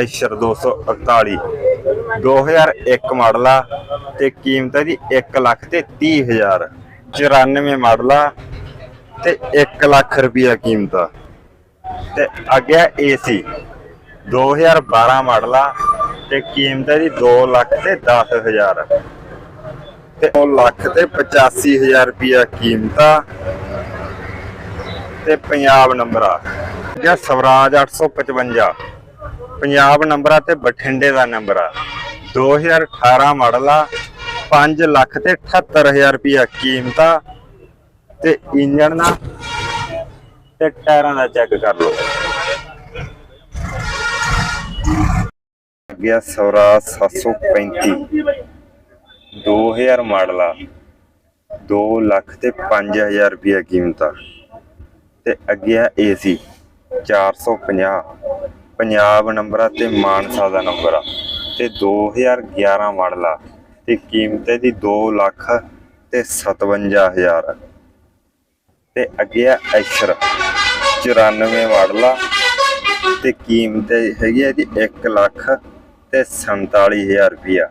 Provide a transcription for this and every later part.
Eicher 241 2001 model ਆ ਤੇ ਕੀਮਤ ਇਹਦੀ 1 ਲੱਖ ਤੇ 30 ਹਜ਼ਾਰ। 94 ਮਾਡਲ ਆ ਤੇ 1 ਲੱਖ ਰੁਪਿਆ ਕੀਮਤ ਆ। ਤੇ ਅੱਗੇ ਏਸੀ 2012 ਮਾਡਲ ਆ ਤੇ ਕੀਮਤ ਇਹਦੀ 2 ਲੱਖ ਤੇ 10 ਹਜ਼ਾਰ। ਤੇ 2 ਲੱਖ ਤੇ 85 ਹਜ਼ਾਰ ਰੁਪਿਆ ਕੀਮਤ ਆ ਤੇ ਪੰਜਾਬ ਨੰਬਰ ਆ। ਜਾਂ ਸਵਰਾਜ 855 ਪੰਜਾਬ ਨੰਬਰ ਆ ਤੇ ਬਠਿੰਡੇ ਦਾ ਨੰਬਰ ਆ। 2018 ਮਾਡਲ ਆ 5 ਲੱਖ ਤੇ 78000 ਰੁਪਿਆ ਕੀਮਤ ਆ ਤੇ ਇੰਜਣ ਦਾ ਤੇ ਟਾਇਰਾਂ ਦਾ ਚੈੱਕ ਕਰ ਲਓ। ਗਿਆ ਸਵਰਾਜ 735 2000 ਮਾਡਲ ਆ 2 ਲੱਖ ਤੇ 5000 ਰੁਪਿਆ ਕੀਮਤ ਆ। ਤੇ ਅੱਗੇ ਆ ਏਸੀ 450 ਪੰਜਾਬ ਨੰਬਰ ਆ ਤੇ ਮਾਨਸਾ ਦਾ ਨੰਬਰ ਆ। ਤੇ 2011 ਮਾਡਲ ਆ ਤੇ ਕੀਮਤ ਇਹਦੀ 2 ਲੱਖ ਤੇ 57000 ਆ। ਤੇ ਅੱਗੇ ਆ ਐਸ਼ਰ 94 ਮਾਡਲ ਆ ਤੇ ਕੀਮਤ ਹੈਗੀ ਹੈ ਇਹਦੀ 1 ਲੱਖ ਤੇ 47000 ਰੁਪਿਆ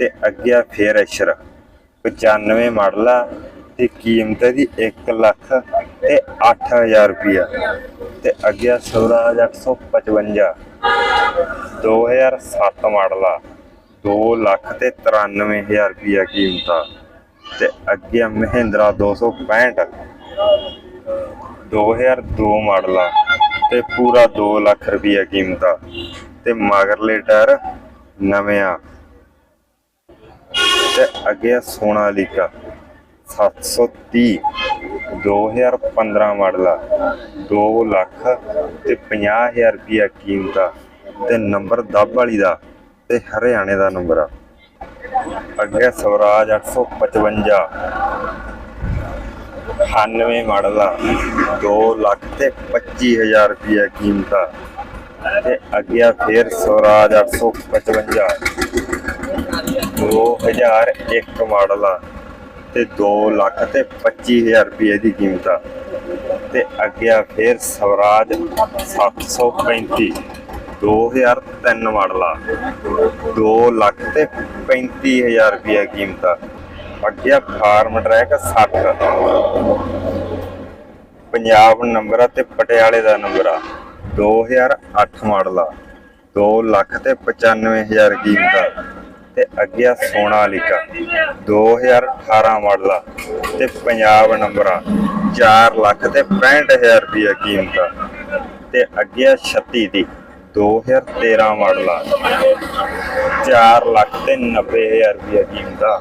ਤੇ ਅੱਗੇ ਆ ਫੇਰ ਐਸ਼ਰ 95 ਮਾਡਲ ਆ ਤੇ ਕੀਮਤ ਇਹਦੀ 1 ਲੱਖ ਤੇ 8000 ਰੁਪਿਆ ਤੇ ਅੱਗੇ ਸਵਰਾਜ 855 2007 ਮਾਡਲ ਆ 2 ਲੱਖ ਤੇ 93000 ਰੁਪਿਆ ਕੀਮਤ ਆ ਤੇ ਅੱਗੇ ਮਹਿੰਦਰਾ 265 2002 ਮਾਡਲ ਆ ਤੇ ਪੂਰਾ 2 ਲੱਖ ਰੁਪਿਆ ਕੀਮਤ ਆ ਤੇ ਮਗਰਲੇ ਟਾਇਰ ਨਵੇਂ ਆ ਤੇ ਅੱਗੇ ਸੋਨਾਲੀਕਾ 730 2015 ਮਾਡਲ ਆ 2 ਲੱਖ ਤੇ 50000 ਰੁਪਿਆ ਕੀਮਤ ਆ। ਤੇ ਨੰਬਰ ਦੱਬ ਵਾਲੀ ਦਾ ਤੇ ਹਰਿਆਣੇ ਦਾ ਨੰਬਰ ਆ। ਅੱਗੇ ਸਵਰਾਜ 855 98 ਮਾਡਲ ਆ 2 ਲੱਖ ਤੇ 25000 ਰੁਪਿਆ ਕੀਮਤ ਆ। ਤੇ ਅੱਗੇ ਫੇਰ ਸਵਰਾਜ 855 2001 ਮਾਡਲ ਆ। ਤੇ 2 ਲੱਖ ਤੇ 25000 ਰੁਪਏ ਦੀ ਕੀਮਤ ਆ। ਤੇ ਅੱਗੇ ਫੇਰ ਸਵਰਾਜ 735 2003 ਮਾਡਲ ਆ। 2 ਲੱਖ ਤੇ 35000 ਰੁਪਏ ਕੀਮਤ ਆ। ਅੱਗੇ ਫਾਰਮ ਟਰੈਕ 60 ਪੰਜਾਬ ਨੰਬਰ ਆ ਤੇ ਪਟਿਆਲੇ ਦਾ ਨੰਬਰ ਆ। 2008 ਮਾਡਲ ਆ। 2 ਲੱਖ ਤੇ 95000 ਕੀਮਤ ਆ। ਤੇ ਅੱਗੇ ਸੋਨਾਲੀਕਾ 2018 ਮਾਡਲ ਆ ਤੇ ਪੰਜਾਬ ਨੰਬਰ ਆ। 4 ਲੱਖ ਤੇ 65000 ਰੁਪਏ ਕੀਮਤ ਆ। ਤੇ ਅੱਗੇ 36 ਦੀ 2013 ਮਾਡਲ ਆ। 4 ਲੱਖ ਤੇ 90000 ਰੁਪਏ ਕੀਮਤ ਆ।